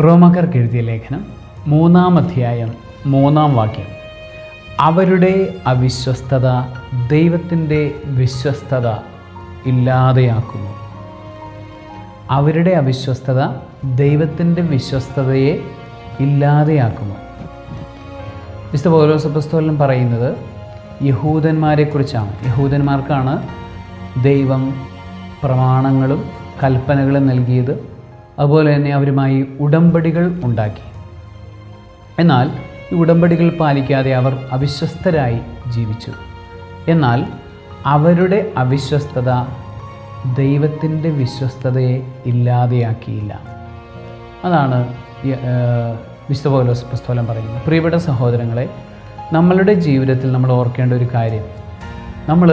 റോമക്കാർക്ക് എഴുതിയ ലേഖനം മൂന്നാം അധ്യായം മൂന്നാം വാക്യം. അവരുടെ അവിശ്വസ്തത ദൈവത്തിന്റെ വിശ്വസ്തത ഇല്ലാതെയാക്കുന്നു. അവരുടെ അവിശ്വസ്തത ദൈവത്തിന്റെ വിശ്വസ്തതയെ ഇല്ലാതെയാക്കുന്നു. വിശുദ്ധ പൗലോസപ്പസ്തോലൻ പറയുന്നത് യഹൂദന്മാരെക്കുറിച്ചാണ്. യഹൂദന്മാർക്കാണ് ദൈവം പ്രമാണങ്ങളും കൽപ്പനകളും നൽകിയത്. അതുപോലെ തന്നെ അവരുമായി ഉടമ്പടികൾ ഉണ്ടാക്കി. എന്നാൽ ഈ ഉടമ്പടികൾ പാലിക്കാതെ അവർ അവിശ്വസ്തരായി ജീവിച്ചു. എന്നാൽ അവരുടെ അവിശ്വസ്തത ദൈവത്തിന്റെ വിശ്വസ്തതയെ ഇല്ലാതെയാക്കിയില്ല. അതാണ് വിശുദ്ധ പുസ്തകം പറയുന്നത്. പ്രിയപ്പെട്ട സഹോദരങ്ങളെ നമ്മളുടെ ജീവിതത്തിൽ നമ്മൾ ഓർക്കേണ്ട ഒരു കാര്യം. നമ്മൾ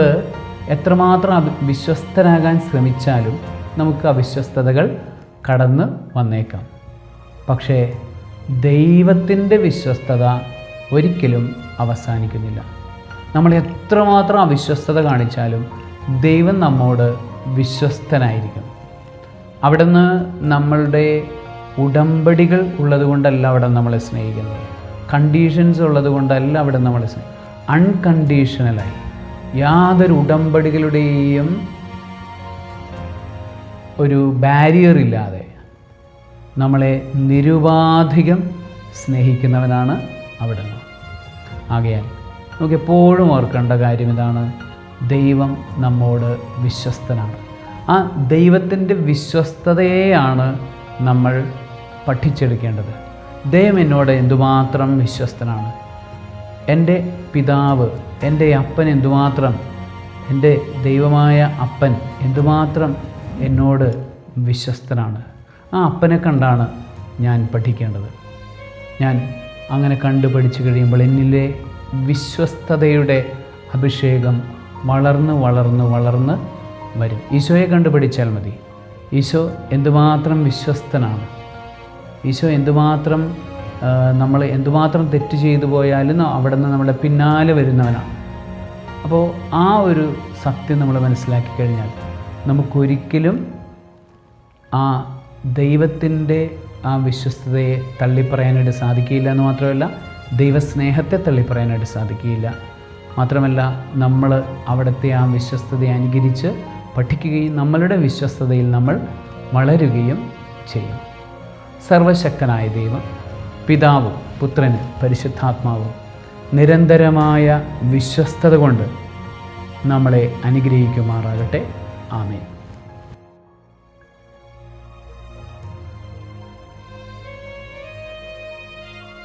എത്രമാത്രം വിശ്വസ്തരാകാൻ ശ്രമിച്ചാലും നമുക്ക് അവിശ്വസ്തതകൾ കടന്ന് വന്നേക്കാം. പക്ഷേ ദൈവത്തിന്റെ വിശ്വസ്തത ഒരിക്കലും അവസാനിക്കുന്നില്ല. നമ്മൾ എത്രമാത്രം അവിശ്വസ്തത കാണിച്ചാലും ദൈവം നമ്മോട് വിശ്വസ്തനായിരിക്കും. അവിടുന്ന് നമ്മളുടെ ഉടമ്പടികൾ ഉള്ളതുകൊണ്ടല്ല അവിടെ നമ്മളെ സ്നേഹിക്കുന്നത്. കണ്ടീഷൻസ് ഉള്ളതുകൊണ്ടല്ല അവിടെ നമ്മളെ അൺകണ്ടീഷണലായി. യാതൊരു ഉടമ്പടികളുടെയും ഒരു ബാരിയർ ഇല്ലാതെ നമ്മളെ നിരുപാധികം സ്നേഹിക്കുന്നവനാണ് അവിടുന്ന് ആകയാൽ നമുക്ക് എപ്പോഴും ഓർക്കേണ്ട കാര്യം ഇതാണ്. ദൈവം നമ്മോട് വിശ്വസ്തനാണ്. ആ ദൈവത്തിന്റെ വിശ്വസ്തതയെയാണ് നമ്മൾ പഠിച്ചെടുക്കേണ്ടത്. ദൈവം എന്നോട് എന്തുമാത്രം വിശ്വസ്തനാണ്? എന്റെ പിതാവ് എന്റെ അപ്പൻ എന്തുമാത്രം? എന്റെ ദൈവമായ അപ്പൻ എന്തുമാത്രം എന്നോട് വിശ്വസ്തനാണ്. ആ അപ്പനെ കണ്ടാണ് ഞാൻ പഠിക്കേണ്ടത്. ഞാൻ അങ്ങനെ കണ്ടു പഠിച്ചു കഴിയുമ്പോൾ എന്നിലെ വിശ്വസ്തതയുടെ അഭിഷേകം വളർന്ന് വളർന്ന് വളർന്ന് വരും. ഈശോയെ കണ്ടു പഠിച്ചാൽ മതി. ഈശോ എന്തുമാത്രം വിശ്വസ്തനാണ്. ഈശോ എന്തുമാത്രം നമ്മൾ എന്തുമാത്രം തെറ്റ് ചെയ്തു പോയാലും അവിടെ നിന്ന് നമ്മുടെ പിന്നാലെ വരുന്നവനാണ്. അപ്പോൾ ആ ഒരു സത്യം നമ്മൾ മനസ്സിലാക്കി കഴിഞ്ഞാൽ നമുക്കൊരിക്കലും ആ ദൈവത്തിന്റെ ആ വിശ്വസ്തതയെ തള്ളിപ്പറയാനായിട്ട് സാധിക്കുകയില്ല എന്ന് മാത്രമല്ല ദൈവസ്നേഹത്തെ തള്ളിപ്പറയാനായിട്ട് സാധിക്കുകയില്ല. മാത്രമല്ല നമ്മൾ അവിടുത്തെ ആ വിശ്വസ്തതയെ അനുകരിച്ച് പഠിക്കുകയും നമ്മളുടെ വിശ്വസ്തതയിൽ നമ്മൾ വളരുകയും ചെയ്യും. സർവശക്തനായ ദൈവം പിതാവും പുത്രനും പരിശുദ്ധാത്മാവും നിരന്തരമായ വിശ്വസ്തത കൊണ്ട് നമ്മളെ അനുഗ്രഹിക്കുമാറാകട്ടെ. Amen.